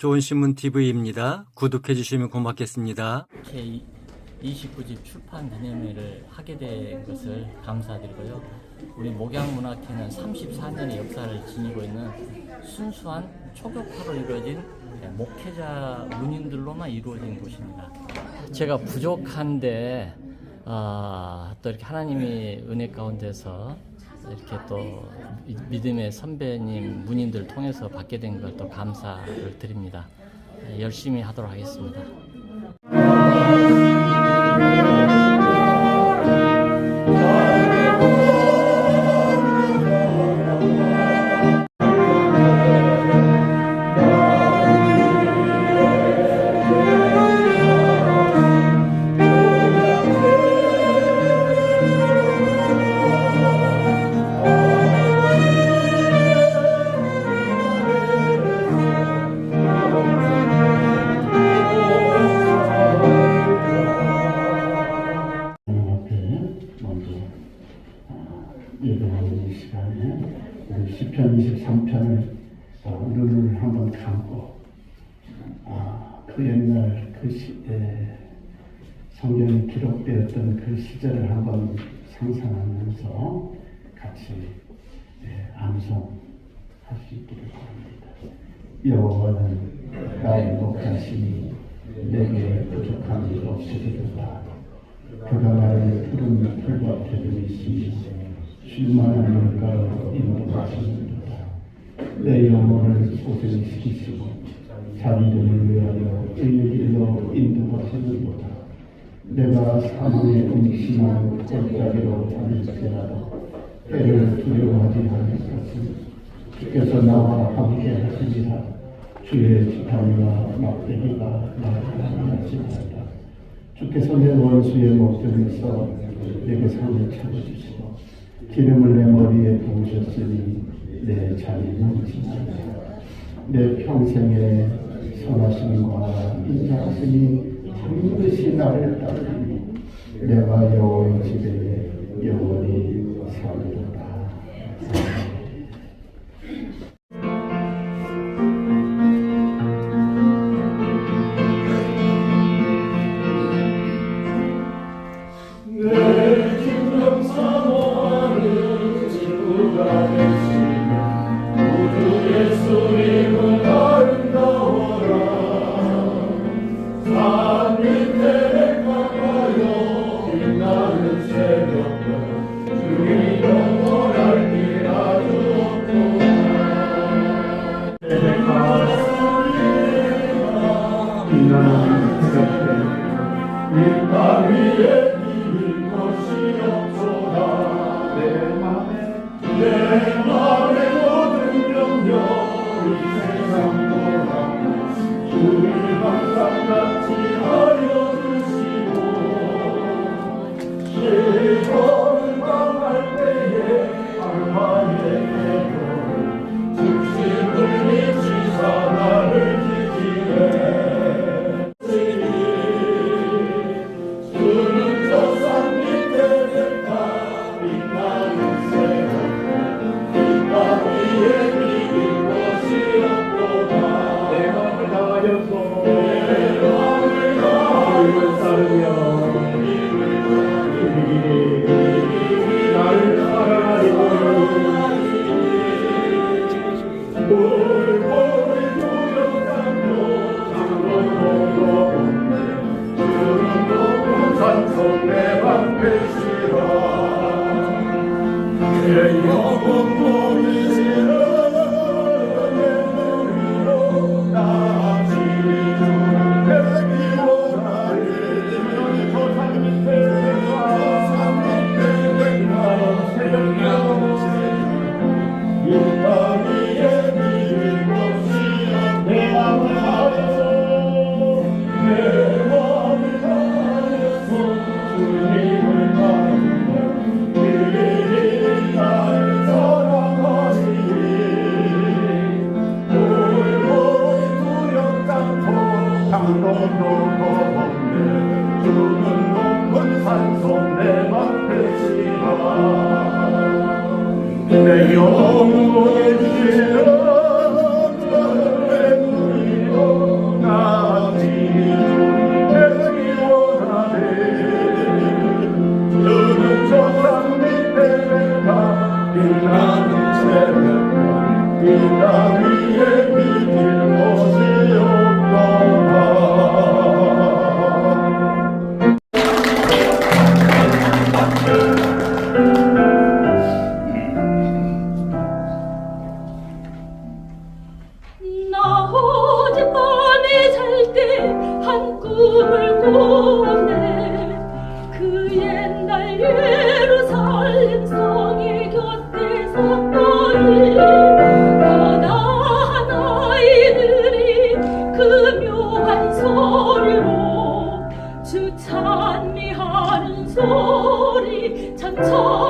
좋은 신문 TV입니다. 구독해 주시면 고맙겠습니다. 제 29집 출판 기념회를 하게 된 것을 감사드리고요. 우리 목양문학회는 34년의 역사를 지니고 있는 순수한 초교파로 이루어진 목회자 문인들로만 이루어진 곳입니다. 제가 부족한데 아, 또 이렇게 하나님이 은혜 가운데서 이렇게 또 믿음의 선배님 문인들 통해서 받게 된 걸 또 감사를 드립니다. 열심히 하도록 하겠습니다. 예배하는 이 시간에 우리 시편 23편을 어, 눈을 한번 감고 아, 그 옛날 그 시대 성경에 기록되었던 그 시절을 한번 상상하면서 같이 예, 암송할 수 있기를 바랍니다. 여호와는 나의 목자시니 내게 부족함이 없으리로다. 그가 나를 푸른 풀밭에 들이시며 쉴만한 물가로 인도하시는도다. 내 영혼을 소생시키시고 자기 이름을 위하여 의의 길로 인도하시는도다. 내가 사망의 음침한 골짜기로 다닐지라도 때를 두려워하지 것은 주께서 나와 함께 하시리라 주의 지팡이와 막대기가 나를 안하시리라 주께서 내 원수의 목전에서 내게 상을 차려주시고 기름을 내 머리에 부으셨으니 내 자리는 지나리라 내 평생의 선하심과 인자하심이 반드시 나를 따르니 내가 여호와의 집에 영원히 살리로 Maria, Maria. 목소리 참 처.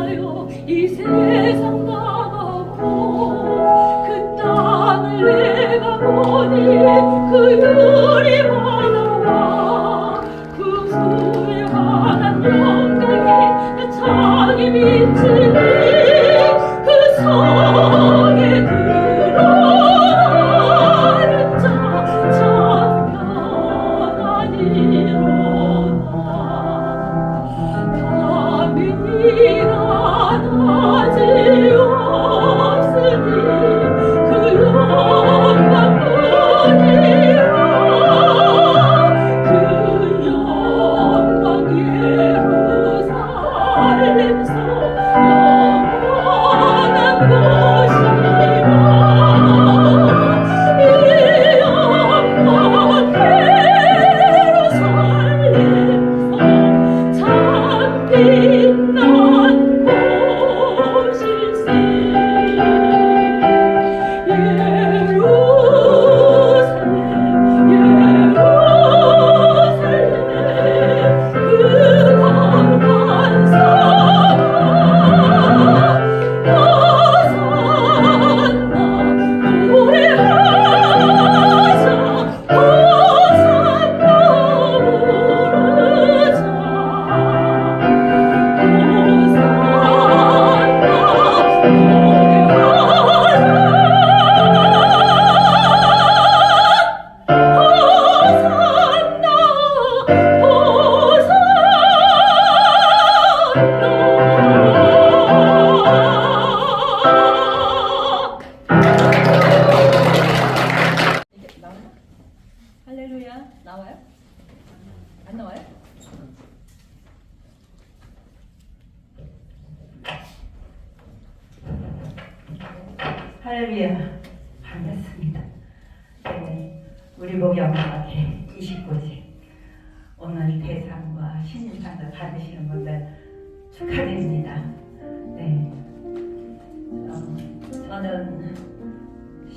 알아요. 이 세상 다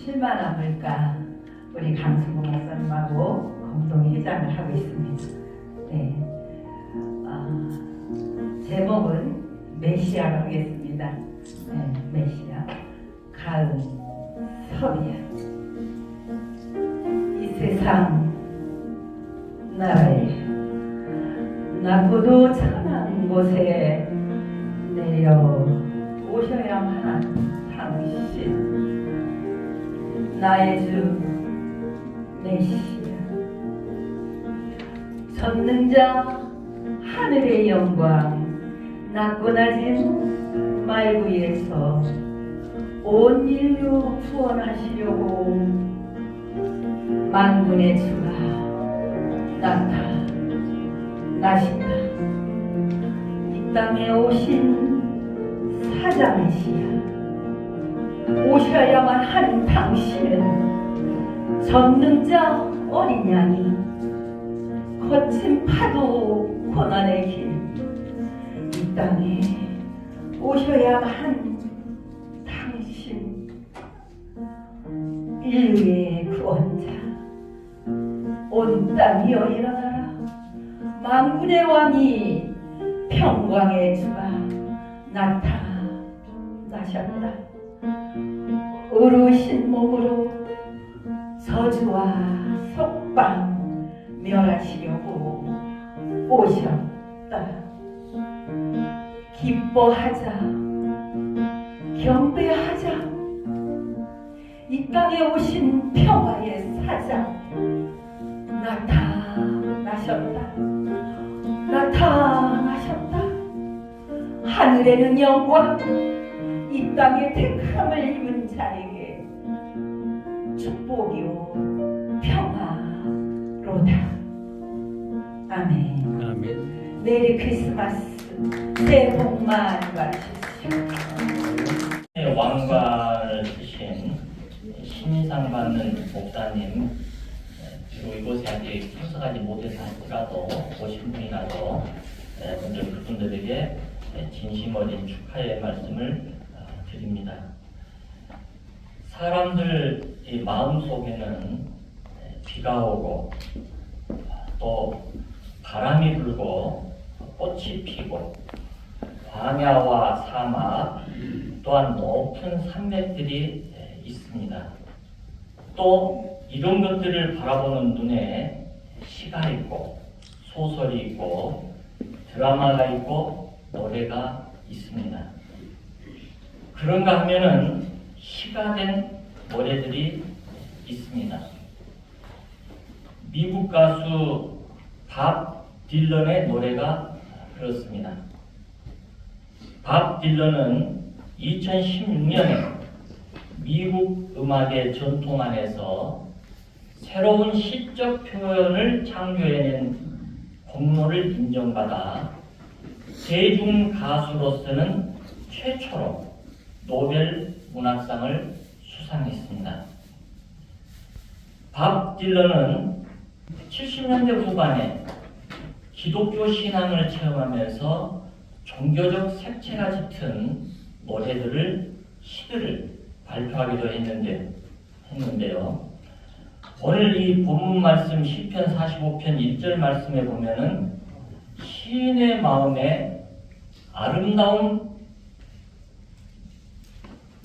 실만 남을까 우리 강수봉 목사님하고 공동 회장을 하고 있습니다. 네. 어, 제목은 메시아로 하겠습니다. 네, 메시아, 가을, 섭이야. 이 세상 나를 나고도 천한 곳에 내려 오셔야만 하는 당신. 나의 주. 메시아 전능자 하늘의 영광 낮고 낮은 말 위에서 온 인류 구원하시려고 만군의 주가 나타나신다. 이 땅에 오신 사자이시야 오셔야만 하는 당신은 전능자 어린 양이 거친 파도 고난의 길 이 땅에 오셔야만 한 당신 인류의 구원자. 온 땅이여 일어나라? 만군의 왕이 평광의 주가 나타나셨다 어르신 몸으로 저주와 속방 멸하시려고 오셨다. 기뻐하자. 경배하자. 이 땅에 오신 평화의 사장 나타나셨다. 나타나셨다. 하늘에는 영광 이 땅에 택함을 입은 자에게 축복이요. 평화로다. 아멘. 아멘. 메리 크리스마스. 새해 복 많이 받으십시오. 왕관을 쓰신 신인상 받는 목사님 그리고 이곳에 아직 참석하지 못해서 할지라도 오신 분이라도 에, 먼저 그분들에게 에, 진심 어린 축하의 말씀을 어, 드립니다. 사람들 의 마음 속에는 에, 비가 오고 또 바람이 불고 꽃이 피고 광야와 사막 또한 높은 산맥들이 에, 있습니다. 또 이런 것들을 바라보는 눈에 시가 있고 소설이 있고 드라마가 있고 노래가 있습니다. 그런가 하면은 시가 된 노래들이 있습니다. 미국 가수 밥 딜런의 노래가 그렇습니다. 밥 딜런은 2016년에 미국 음악의 전통 안에서 새로운 시적 표현을 창조해낸 공로를 인정받아 대중 가수로서는 최초로 노벨 문학상을 수상했습니다. 밥 딜런은 70년대 후반에 기독교 신앙을 체험하면서 종교적 색채가 짙은 노래들을 시들을 발표하기도 했는데, 했는데요. 오늘 이 본문 말씀 시편 45편 1절 말씀에 보면은 시인의 마음에 아름다운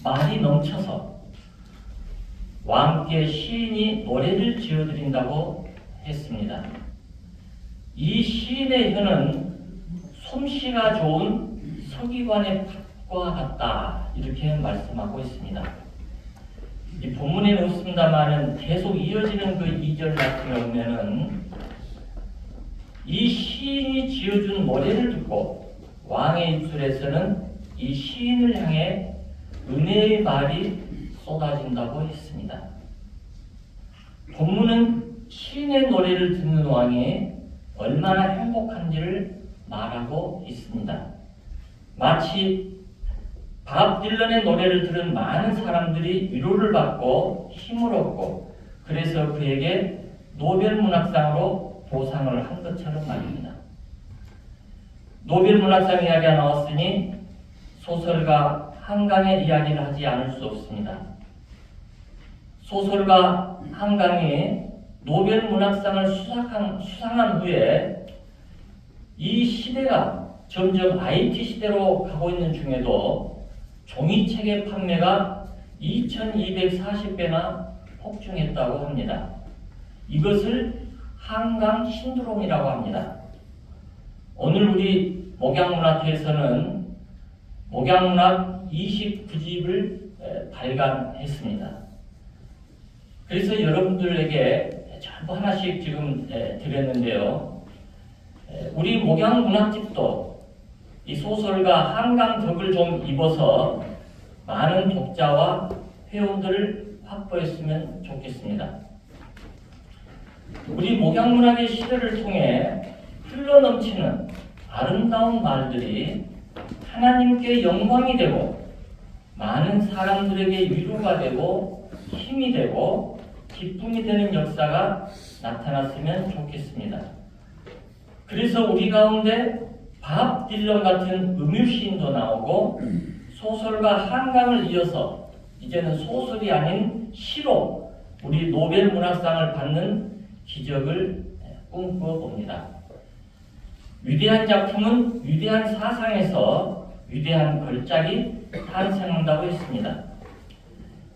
말이 넘쳐서 왕께 시인이 노래를 지어드린다고 했습니다. 이 시인의 혀는 솜씨가 좋은 서기관의 팥과 같다 이렇게 말씀하고 있습니다. 이 본문에는 없습니다만은 계속 이어지는 그 2절 말씀에 보면은 이 시인이 지어준 노래를 듣고 왕의 입술에서는 이 시인을 향해 은혜의 말이 쏟아진다고 했습니다. 본문은 시인의 노래를 듣는 왕이 얼마나 행복한지를 말하고 있습니다. 마치 밥 딜런의 노래를 들은 많은 사람들이 위로를 받고 힘을 얻고 그래서 그에게 노벨 문학상으로 보상을 한 것처럼 말입니다. 노벨 문학상 이야기가 나왔으니 소설가 한강의 이야기를 하지 않을 수 없습니다. 소설가 한강이 노벨 문학상을 수상한, 수상한 후에 이 시대가 점점 IT 시대로 가고 있는 중에도 종이책의 판매가 2240배나 폭증했다고 합니다. 이것을 한강 신드롬이라고 합니다. 오늘 우리 목양문학회에서는 목양문학 29집을 발간했습니다. 그래서 여러분들에게 전부 하나씩 지금 에, 드렸는데요. 에, 우리 목양 문학집도 이 소설가 한강덕을 좀 입어서 많은 독자와 회원들을 확보했으면 좋겠습니다. 우리 목양문학의 시대를 통해 흘러넘치는 아름다운 말들이 하나님께 영광이 되고 많은 사람들에게 위로가 되고 힘이 되고 기쁨이 되는 역사가 나타났으면 좋겠습니다. 그래서 우리 가운데 밥 딜런 같은 음유시인도 나오고 소설가 한강을 이어서 이제는 소설이 아닌 시로 우리 노벨 문학상을 받는 기적을 꿈꾸어 봅니다. 위대한 작품은 위대한 사상에서 위대한 걸작이 탄생한다고 했습니다.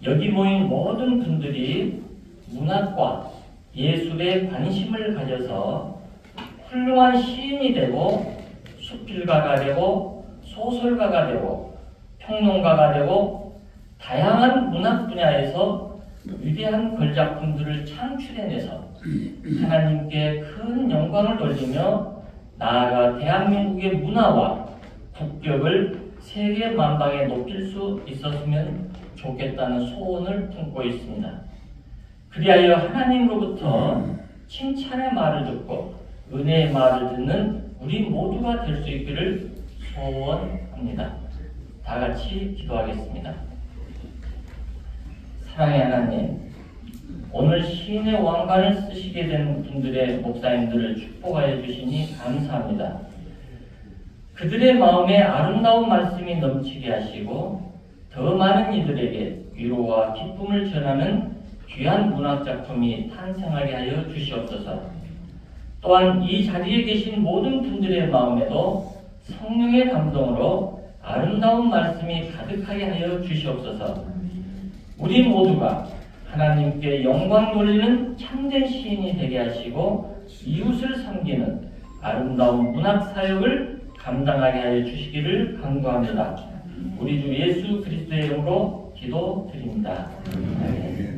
여기 모인 모든 분들이 문학과 예술에 관심을 가져서 훌륭한 시인이 되고 수필가가 되고 소설가가 되고 평론가가 되고 다양한 문학 분야에서 위대한 걸작품들을 창출해내서 하나님께 큰 영광을 돌리며 나아가 대한민국의 문화와 국격을 세계 만방에 높일 수 있었으면 좋겠다는 소원을 품고 있습니다. 그리하여 하나님으로부터 칭찬의 말을 듣고 은혜의 말을 듣는 우리 모두가 될 수 있기를 소원합니다. 다 같이 기도하겠습니다. 사랑의 하나님, 오늘 시인의 왕관을 쓰시게 된 분들의 목사님들을 축복하여 주시니 감사합니다. 그들의 마음에 아름다운 말씀이 넘치게 하시고 더 많은 이들에게 위로와 기쁨을 전하는 귀한 문학 작품이 탄생하게 하여 주시옵소서. 또한 이 자리에 계신 모든 분들의 마음에도 성령의 감동으로 아름다운 말씀이 가득하게 하여 주시옵소서. 우리 모두가 하나님께 영광 돌리는 참된 시인이 되게 하시고 이웃을 섬기는 아름다운 문학 사역을 감당하게 하여 주시기를 간구합니다. 우리 주 예수 그리스도의 이름으로 기도드립니다. 아멘.